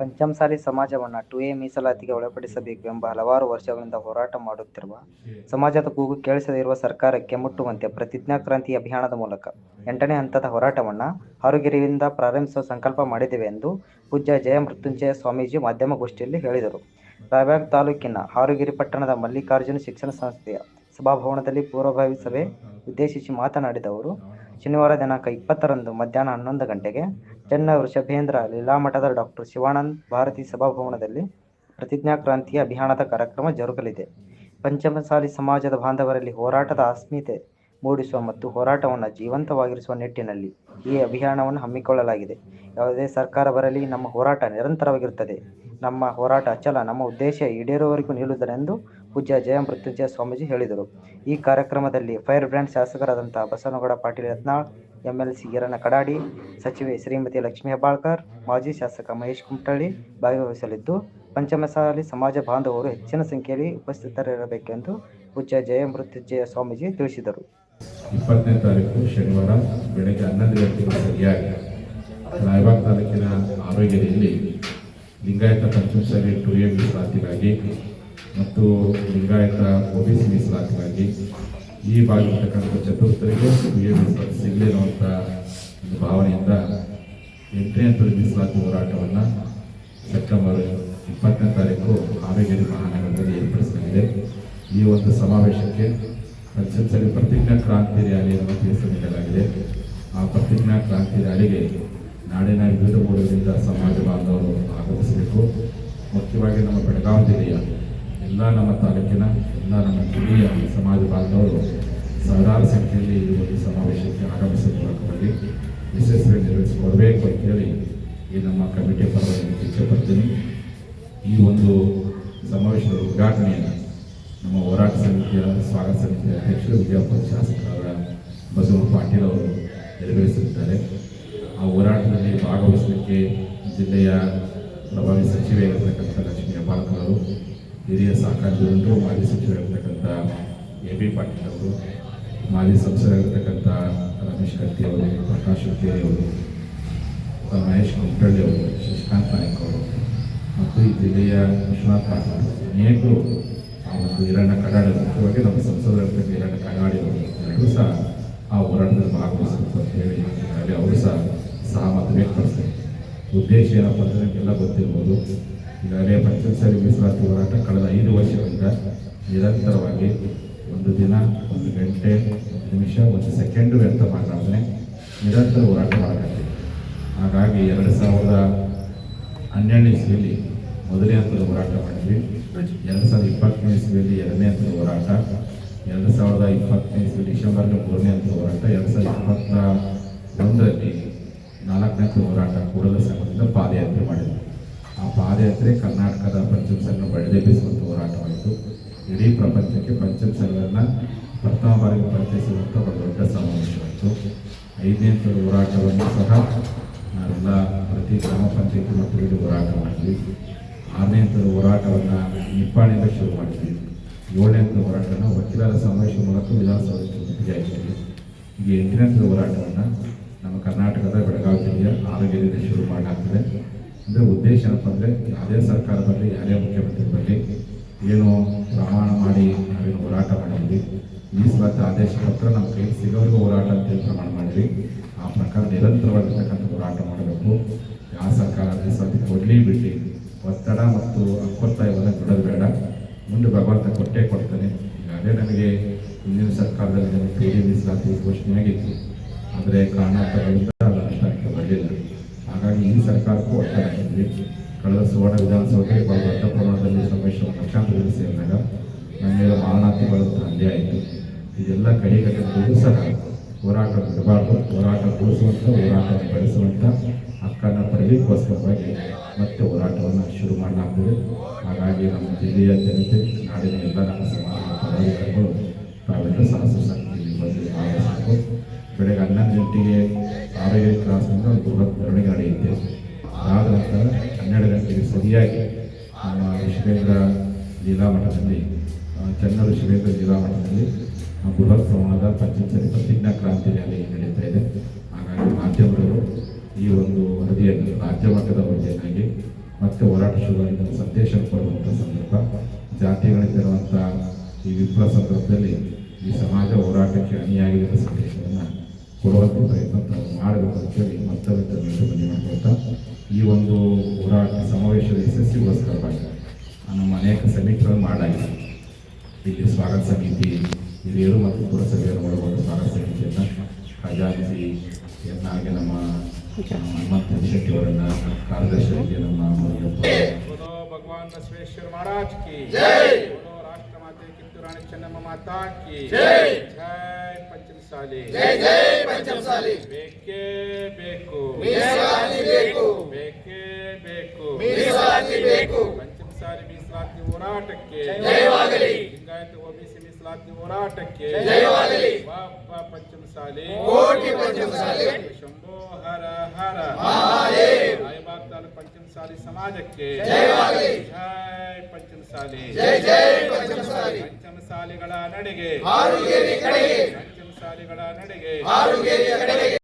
ಪಂಚಮಸಾಲಿ ಸಮಾಜವನ್ನು to A ಮೀಸಲಾತಿಗೆ ಒಳಪಡಿಸಬೇಕು ಎಂಬ ಹಲವಾರು ವರ್ಷಗಳಿಂದ ಹೋರಾಟ ಮಾಡುತ್ತಿರುವ ಸಮಾಜದ ಕೂಗು ಕೇಳಿಸದೇ ಇರುವ ಸರ್ಕಾರಕ್ಕೆ ಮುಟ್ಟುವಂತೆ ಪ್ರತಿಜ್ಞಾ ಕ್ರಾಂತಿ ಅಭಿಯಾನದ ಮೂಲಕ ಎಂಟನೇ ಹಂತದ ಹೋರಾಟವನ್ನು ಹಾರುಗೆರೆಯಿಂದ ಪ್ರಾರಂಭಿಸುವ ಸಂಕಲ್ಪ ಮಾಡಿದ್ದೇವೆ ಎಂದು ಪೂಜ್ಯ ಜಯಮೃತ್ಯುಂಜಯ ಸ್ವಾಮೀಜಿ ಮಾಧ್ಯಮಗೋಷ್ಠಿಯಲ್ಲಿ ಹೇಳಿದರು. ರಾಯಬಾಗ್ ತಾಲೂಕಿನ ಹಾರುಗೆರೆ ಪಟ್ಟಣದ ಮಲ್ಲಿಕಾರ್ಜುನ ಶಿಕ್ಷಣ ಸಂಸ್ಥೆಯ ಸಭಾಭವನದಲ್ಲಿ ಪೂರ್ವಭಾವಿ ಸಭೆ ಉದ್ದೇಶಿಸಿ ಮಾತನಾಡಿದ ಅವರು, ಶನಿವಾರ ದಿನಾಂಕ ಇಪ್ಪತ್ತರಂದು ಮಧ್ಯಾಹ್ನ ಹನ್ನೊಂದು ಗಂಟೆಗೆ ಚೆನ್ನವೃಷಭೇಂದ್ರ ವೃಷಭೇಂದ್ರ ಲೀಲಾಮಠದ ಡಾಕ್ಟರ್ ಶಿವಾನಂದ ಭಾರತಿ ಸಭಾಭವನದಲ್ಲಿ ಪ್ರತಿಜ್ಞಾ ಕ್ರಾಂತಿ ಅಭಿಯಾನದ ಕಾರ್ಯಕ್ರಮ ಜರುಗಲಿದೆ. ಪಂಚಮಸಾಲಿ ಸಮಾಜದ ಬಾಂಧವರಲ್ಲಿ ಹೋರಾಟದ ಅಸ್ಮಿತೆ ಮೂಡಿಸುವ ಮತ್ತು ಹೋರಾಟವನ್ನು ಜೀವಂತವಾಗಿರಿಸುವ ನಿಟ್ಟಿನಲ್ಲಿ ಈ ಅಭಿಯಾನವನ್ನು ಹಮ್ಮಿಕೊಳ್ಳಲಾಗಿದೆ. ಯಾವುದೇ ಸರ್ಕಾರ ಬರಲಿ ನಮ್ಮ ಹೋರಾಟ ನಿರಂತರವಾಗಿರುತ್ತದೆ. ನಮ್ಮ ಹೋರಾಟ ಅಚಲ, ನಮ್ಮ ಉದ್ದೇಶ ಈಡೇರುವವರೆಗೂ ನಿಲ್ಲುವುದಿಲ್ಲ ಎಂದು ಪೂಜ್ಯ ಜಯಮೃತ್ಯುಂಜಯ ಸ್ವಾಮೀಜಿ ಹೇಳಿದರು. ಈ ಕಾರ್ಯಕ್ರಮದಲ್ಲಿ ಫೈರ್ ಬ್ರ್ಯಾಂಡ್ ಶಾಸಕರಾದಂಥ ಬಸವನಗೌಡ ಪಾಟೀಲ್ ಯತ್ನಾಳ್, ಎಂಎಲ್ಸಿ ಈರಣ್ಣ ಕಡಾಡಿ, ಸಚಿವೆ ಶ್ರೀಮತಿ ಲಕ್ಷ್ಮೀ ಹೆಬ್ಬಾಳ್ಕರ್, ಮಾಜಿ ಶಾಸಕ ಮಹೇಶ್ ಕುಮಟಳ್ಳಿ ಭಾಗವಹಿಸಲಿದ್ದು, ಪಂಚಮಸಾಲಿ ಸಮಾಜ ಬಾಂಧವರು ಹೆಚ್ಚಿನ ಸಂಖ್ಯೆಯಲ್ಲಿ ಉಪಸ್ಥಿತರಿರಬೇಕೆಂದು ಪೂಜ್ಯ ಜಯಮೃತ್ಯುಂಜಯ ಸ್ವಾಮೀಜಿ ತಿಳಿಸಿದರು. ಇಪ್ಪತ್ತನೇ ತಾರೀಕು ಶನಿವಾರ ಬೆಳಗ್ಗೆ ಹನ್ನೊಂದು ಗಂಟೆಗೆ ಸರಿಯಾಗಿ ರಾಯಬಾಗ್ ತಾಲೂಕಿನ ಆರೋಗ್ಯದಲ್ಲಿ ಲಿಂಗಾಯತ ಪಂಚಮಸಾಲಿ ಟು ಮತ್ತು ಲಿಂಗಾಯತ ಒಬಿಸಿ ಮೀಸಲಾತಿಗಾಗಿ ಈ ಭಾಗಿರ್ತಕ್ಕಂಥ ಚತುರ್ಥರಿಗೆ ಎ ಮೀಸಲಾತಿ ಒಂದು ಭಾವನೆಯಿಂದ ಎಂಟನೇ ಹಂತದ ಮೀಸಲಾತಿ ಹೋರಾಟವನ್ನು ಸೆಪ್ಟೆಂಬರ್ ಇಪ್ಪತ್ತನೇ ತಾರೀಕು ಹಾವೇರಿ ಮಹಾನಗರದಲ್ಲಿ ಏರ್ಪಡಿಸಲಾಗಿದೆ. ಈ ಒಂದು ಸಮಾವೇಶಕ್ಕೆ ಸರಿ ಪ್ರತಿಜ್ಞಾ ಕ್ರಾಂತಿ ರ್ಯಾಲಿಯನ್ನು ಹೆಸರು ನೀಡಲಾಗಿದೆ. ಆ ಪ್ರತಿಜ್ಞಾ ಕ್ರಾಂತಿ ರ್ಯಾಲಿಗೆ ನಾಡಿನ ವಿವಿಧ ಮೂಲಗಳಿಂದ ಸಮಾಜ ಬಾಂಧವರು ಆಗಮಿಸಬೇಕು. ಮುಖ್ಯವಾಗಿ ನಮ್ಮ ಬೆಳಗಾವಿ ಜಿಲ್ಲೆಯ ಎಲ್ಲ ನಮ್ಮ ತಾಲೂಕಿನ, ಎಲ್ಲ ನಮ್ಮ ಜಿಲ್ಲೆಯ ಸಮಾಜ ಬಾಂಧವರು ಸಾವಿರಾರು ಸಂಖ್ಯೆಯಲ್ಲಿ ಈ ಒಂದು ಸಮಾವೇಶಕ್ಕೆ ಆಗಮಿಸುವ ಮೂಲಕವಾಗಿ ಯಶಸ್ವಿ ನಿರ್ವಹಿಸಿಕೊಡಬೇಕು ಅಂತೇಳಿ ಈ ನಮ್ಮ ಕಮಿಟಿ ಪರವಾಗಿ ಇಚ್ಛೆಪಡ್ತೀನಿ ಈ ಒಂದು ಸಮಾವೇಶದ ಉದ್ಘಾಟನೆಯನ್ನು ನಮ್ಮ ಹೋರಾಟ ಸಮಿತಿಯ, ಸ್ವಾಗತ ಸಮಿತಿಯ ಅಧ್ಯಕ್ಷರು ವಿಜಯಪುರ ಶಾಸಕರಾದ ಬಸವ ಪಾಟೀಲ್ ಅವರು ನೆರವೇರಿಸಲಿದ್ದಾರೆ ಆ ಹೋರಾಟದಲ್ಲಿ ಭಾಗವಹಿಸಲಿಕ್ಕೆ ಜಿಲ್ಲೆಯ ಪ್ರಭಾವಿ ಸಚಿವೆಯಾಗಿರ್ತಕ್ಕಂಥ ಲಕ್ಷ್ಮೀ ಹೆಬ್ಬಾಳ್ಕರ್ ಅವರು ಹಿರಿಯ ಸಹಕಾರಿಗಳು ಮಾಜಿ ಸಚಿವರಾಗಿರ್ತಕ್ಕಂಥ ಎ ಬಿ ಪಾಟೀಲ್ ಅವರು, ಮಾಜಿ ಸಂಸದರಾಗಿರ್ತಕ್ಕಂಥ ರಮೇಶ್ ಕತ್ತಿ ಅವರು, ಪ್ರಕಾಶ್ ಹುಕ್ಕೇರಿ ಅವರು, ಮಹೇಶ್ ಕುಮಟಳ್ಳಿ ಅವರು, ಶಶಿಕಾಂತ್ ನಾಯಕ್ ಅವರು ಮತ್ತು ಈ ಜಿಲ್ಲೆಯ ವಿಶ್ವನಾಥ್ ಅವರು ಅನೇಕರು ಆ ಒಂದು ಹಿರಣ್ಣ ಕಡಾಡಿ ಮುಖ್ಯವಾಗಿ ನಮ್ಮ ಸಂಸದರಾಗಿರ್ತಕ್ಕಂಥ ಹಿರಣ್ಣ ಕಡಾಡಿ ಅವರು ಎಲ್ಲರೂ ಸಹ ಆ ಹೋರಾಟದಲ್ಲಿ ಭಾಗವಹಿಸಬೇಕು ಅಂತ ಹೇಳಿ ಅವರು ಸಹ ಉದ್ದೇಶ ಏನಪ್ಪ ಅಂದರೆ ನಿಮಗೆಲ್ಲ ಗೊತ್ತಿರ್ಬೋದು. ಈಗಾಗಲೇ ಪಂಚಮಸಾಲಿ ಮೀಸಲಾತಿ ಹೋರಾಟ ಕಳೆದ ಐದು ವರ್ಷಗಳಿಂದ ನಿರಂತರವಾಗಿ ಒಂದು ದಿನ, ಒಂದು ಗಂಟೆ, ಒಂದು ನಿಮಿಷ, ಒಂದು ಸೆಕೆಂಡು ವ್ಯರ್ಥ ಮಾಡಿದ್ರೆ ನಿರಂತರ ಹೋರಾಟ ಮಾಡಲಾಗ್ತದೆ ಹಾಗಾಗಿ ಎರಡು ಸಾವಿರದ ಹನ್ನೆರಡನೇ ಇಸ್ವಿಯಲ್ಲಿ ಮೊದಲನೇ ಹಂತದ ಹೋರಾಟ ಮಾಡಿದ್ವಿ. ಎರಡು ಸಾವಿರದ ಇಪ್ಪತ್ತನೇ ಇಸ್ವಿಯಲ್ಲಿ ಎರಡನೇ ಹಂತದ ಹೋರಾಟ. ಎರಡು ಸಾವಿರದ ಇಪ್ಪತ್ತನೇ ಇಸ್ವಿ ಡಿಸೆಂಬರ್ನ ಮೂರನೇ ಹಂತದ ಹೋರಾಟ. ಎರಡು ಸಾವಿರದ ಇಪ್ಪತ್ತ ಒಂದರಲ್ಲಿ ನಾಲ್ಕನೇ ಹೋರಾಟ ಕೂಡಲ ಸಂಘದಿಂದ ಪಾದಯಾತ್ರೆ ಮಾಡಿದ್ವಿ ಆ ಪಾದಯಾತ್ರೆ ಕರ್ನಾಟಕದ ಪಂಚಮಸಾಲಿನ ಬಡಿದೆಬ್ಬಿಸುವಂಥ ಹೋರಾಟವಾಯಿತು ಇಡೀ ಪ್ರಪಂಚಕ್ಕೆ ಪಂಚಮಸಾಲಿಗಳನ್ನು ಪ್ರಥಮ ಬಾರಿಗೆ ಪರಿಚಯಿಸುವಂಥ ಒಂದು ದೊಡ್ಡ ಸಮಾವೇಶವಾಯಿತು ಐದನೇ ಹೋರಾಟವನ್ನು ಸಹ ನಾವೆಲ್ಲ ಪ್ರತಿ ಗ್ರಾಮ ಪಂಚಾಯತಿ ಮಟ್ಟದಲ್ಲಿ ಹೋರಾಟ ಮಾಡಿದ್ವಿ. ಆರನೇ ಹೋರಾಟವನ್ನು ನಿಪ್ಪಾಣಿಂದ ಶುರು ಮಾಡಿದ್ವಿ. ಏಳನೇ ಹೋರಾಟನ ವಕೀಲರ ಸಮಾವೇಶ ಮೂಲಕ ವಿಧಾನಸೌಧಕ್ಕೆ ಮುತ್ತಿಗೆಯಾಗಿದ್ವಿ ಈಗ ಎಂಟನೇ ಹೋರಾಟವನ್ನು ಕರ್ನಾಟಕದ ಬೆಳಗಾವಿ ಜಿಲ್ಲೆಯ ಆರೋಗ್ಯದಿಂದ ಶುರು ಮಾಡಲಾಗ್ತದೆ. ಅಂದರೆ ಉದ್ದೇಶ ಏನಪ್ಪ ಅಂದರೆ ಯಾವುದೇ ಸರ್ಕಾರ ಬರಲಿ ಯಾರೇ ಮುಖ್ಯಮಂತ್ರಿ ಬರಲಿ ಏನು ಪ್ರಮಾಣ ಮಾಡಿ ನಾವೇನು ಹೋರಾಟ ಮಾಡಿದ್ವಿ. ಈ ಮೀಸಲಾತಿ ಆದೇಶ ಪತ್ರ ನಮ್ಮ ಕೈಗೆ ಸಿಗೋರಿಗೂ ಹೋರಾಟ ಅಂತೇಳಿ ಪ್ರಮಾಣ ಮಾಡಿದ್ವಿ. ಆ ಪ್ರಕಾರ ನಿರಂತರವಾಗಿರ್ತಕ್ಕಂಥ ಹೋರಾಟ ಮಾಡಬೇಕು. ಯಾವ ಸರ್ಕಾರ ಮೀಸಲಾತಿ ಕೊಡಲಿ ಬಿಡಲಿ, ಒತ್ತಡ ಮತ್ತು ಅಕ್ಕೊತ್ತಾಯವನ್ನು ಬಿಡೋದು ಬೇಡ. ಮುಂದೆ ಭಗವಂತ ಕೊಟ್ಟೇ ಕೊಡ್ತಾನೆ. ಅದೇ ನಮಗೆ ಹಿಂದಿನ ಸರ್ಕಾರದಲ್ಲಿ ನಮಗೆ ಪಿ ಡಿ ಘೋಷಣೆಯಾಗಿತ್ತು. ಆದರೆ ಕರ್ನಾಟಕದಿಂದ ಬಂದಿಲ್ಲ ಬರಲಿಲ್ಲ ಹಾಗಾಗಿ ಈ ಸರ್ಕಾರಕ್ಕೂ ಒತ್ತಡ ಬಂದಿದೆ ಕಳೆದ ಸುವರ್ಣ ವಿಧಾನಸೌಧಕ್ಕೆ ಬಹಳ ದೊಡ್ಡ ಪ್ರಮಾಣದಲ್ಲಿ ಸಮಾವೇಶವನ್ನು ಪಕ್ಷಾಂತರದಲ್ಲಿ ಸೇರಿದಾಗ ನನ್ನ ಮೇಲೆ ಮಾರಣಾಂತಿಗಳಂತ ಹಲ್ಲೆ ಆಯಿತು. ಇದೆಲ್ಲ ಕಡೆಗಟ್ಟಿದ್ದು ಸಹ ಹೋರಾಟ ಬಿಡಬಾರ್ದು ಹೋರಾಟ ಕೂರಿಸುವಂಥ ಹೋರಾಟ ಬೆಳೆಸುವಂಥ ಹಕ್ಕನ್ನು ಪಡೆಯಲಿಕ್ಕೋಸ್ಕರವಾಗಿ ಮತ್ತೆ ಹೋರಾಟವನ್ನು ಶುರು ಮಾಡಲಾಗ್ತದೆ. ಹಾಗಾಗಿ ನಮ್ಮ ಜಿಲ್ಲೆಯ ಜನತೆ, ನಾಡಿನ ಎಲ್ಲ ನಮ್ಮ ಸಮಾಜ ಪದಾಧಿಕಾರಿಗಳು ತಾವೆಲ್ಲ ಸಾಹಸ ಸಾಕು ಬೆಳಗ್ಗೆ ಹನ್ನೊಂದು ಗಂಟೆಗೆ ಆರೋಗ್ಯ ಕ್ಲಾಸ್ನಿಂದ ಒಂದು ಬೃಹತ್ ಮೆರವಣಿಗೆ ನಡೆಯುತ್ತೆ ಆದ ನಂತರ ಹನ್ನೆರಡು ಗಂಟೆಗೆ ಸರಿಯಾಗಿ ನಮ್ಮ ವಿಶ್ವೇಂದ್ರ ಜಿಲ್ಲಾ ಮಠದಲ್ಲಿ ಚನ್ನರು ಶಿವೇಂದ್ರ ಜಿಲ್ಲಾ ಮಠದಲ್ಲಿ ಬೃಹತ್ ಪ್ರಮಾಣದ ಪಂಚಮಸಾಲಿ ಪ್ರತಿಜ್ಞಾ ಕ್ರಾಂತಿ ರ್ಯಾಲಿ ನಡೀತಾ ಇದೆ. ಹಾಗಾಗಿ ಮಾಧ್ಯಮಗಳು ಈ ಒಂದು ವರದಿಯನ್ನು ರಾಜ್ಯ ಮಟ್ಟದ ವರದಿಯನ್ನಾಗಿ ಮತ್ತು ಹೋರಾಟ ಶುರುವಾಗಿದ್ದ ಸಂದೇಶ ಕೊಡುವಂಥ ಸಂದರ್ಭ ಜಾತಿಗಳಿದ್ದಿರುವಂಥ ಈ ವಿಪ್ಲ ಸಂದರ್ಭದಲ್ಲಿ ಈ ಸಮಾಜ ಹೋರಾಟಕ್ಕೆ ಅಣಿಯಾಗಿರುವ ಸಂದೇಶವನ್ನು ಕೊಡುವಂತೆ ಪ್ರಯತ್ನ ತಾವು ಮಾಡಬೇಕು ಅಂತೇಳಿ ಮತ್ತೊಂದು ಬನ್ನಿ ಹೇಳ್ತಾ ಈ ಒಂದು ಹೋರಾಟ ಸಮಾವೇಶದ ಯಶಸ್ವಿಗೋಸ್ಕರವಾಗಿ ನಮ್ಮ ಅನೇಕ ಸಮಿತಿಗಳು ಮಾಡಲಾಗಿದೆ. ಇಲ್ಲಿ ಸ್ವಾಗತ ಸಮಿತಿ ಹಿರಿಯರು ಮತ್ತು ಪುರಸಭೆಯನ್ನು ಒಳಗೊಂಡ ಸ್ವಾಗತ ಸಮಿತಿಯನ್ನು ಖಜಾಂತಿ ಹಾಗೆ ನಮ್ಮ ಹನುಮಂತ ಶೆಟ್ಟಿ ಅವರನ್ನ ಕಾರ್ಯದರ್ಶಿಗೆ ನಮ್ಮ ಭಗವಾನ್ ಬಸವೇಶ್ವರ ಮಹಾರಾಜ್ ಕಿ ಜೈ! ರಾಷ್ಟ್ರ ಮಾತೆ ಕಿತ್ತೂರಾಣಿ ಚೆನ್ನಮ್ಮ ಮಾತಾ ಕಿ ಜೈ! ಪಂಚಮಸಾಲಿ ಜೈ ಜೈ ಪಂಚಮಸಾಲಿ ಬೇಕೇ ಬೇಕು ಮೀಸಲಾತಿ ಬೇಕು ಬೇಕೇ ಬೇಕು ಮೀಸಲಾತಿ ಬೇಕು ಪಂಚಮಸಾಲಿ ಮೀಸಲಾತಿ ಹೋರಾಟಕ್ಕೆ ಜಯವಾಗಲಿ ಲಿಂಗಾಯತ ಓಬಿಸಿ ಮೀಸಲಾತಿ ಹೋರಾಟಕ್ಕೆ ಜಯವಾಗಲಿ ಬಾಪ್ಪ ಪಂಚಮಸಾಲಿ ಕೋಟಿ ಪಂಚಮಸಾಲಿ ಶಂಭೋ ಹರ ಹರ ಮಹಾದೇವ್ ರಾಯಬಾಗ್ ತಾಲೂಕು ಪಂಚಮಸಾಲಿ ಸಮಾಜಕ್ಕೆ ಜಯವಾಗಲಿ ಜೈ ಪಂಚಮಸಾಲಿ ಜೈ ಜೈ ಪಂಚಮಸಾಲಿ ಪಂಚಮಸಾಲಿಗಳ ನಡೆಗೆ ಆರೋಗ್ಯ ಕಡೆಗೆ ಪಂಚಮಸಾಲಿಗಳ ನಡೆಗೆ